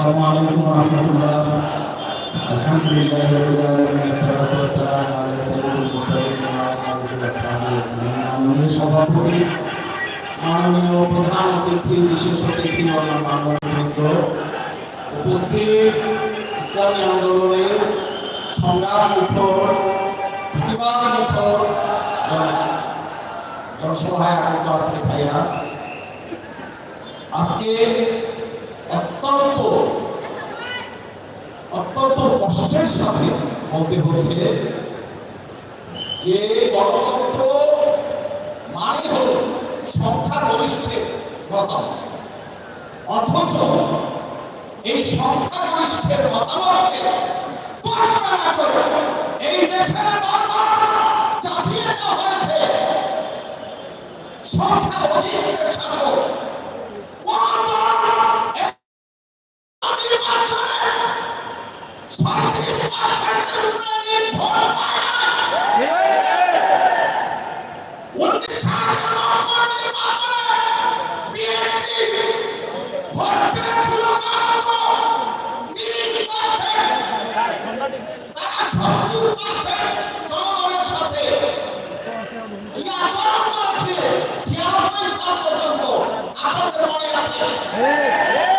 السلام عليكم ورحمة الله الحمد لله رب العالمين والصلاة والسلام على سيد المرسلين وعلى آله وصحبه أجمعين মাননীয় সভাপতি মাননীয় প্রধান অতিথি বিশেষ অতিথি মানববৃন্দ উপস্থিত ইসলামী আন্দোলনে সংগ্রাম মুখর প্রতিবাদ মুখর জন- জনসভায় আগত আছে ভাইরা আজকে অত্যন্ত অত্যন্ত কষ্টের সাথে বলতে হচ্ছে যে গণতন্ত্র মানে হল সংখ্যাগরিষ্ঠের মতামত। অথচ এই সংখ্যাগরিষ্ঠের মতামতকে তোয়াক্কা না এই দেশের চাপিয়ে দেওয়া হয়েছে। সংখ্যাগরিষ্ঠের শাসক পর্যন্ত আপনাদের মনে আছে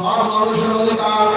সব মানুষের অধিকার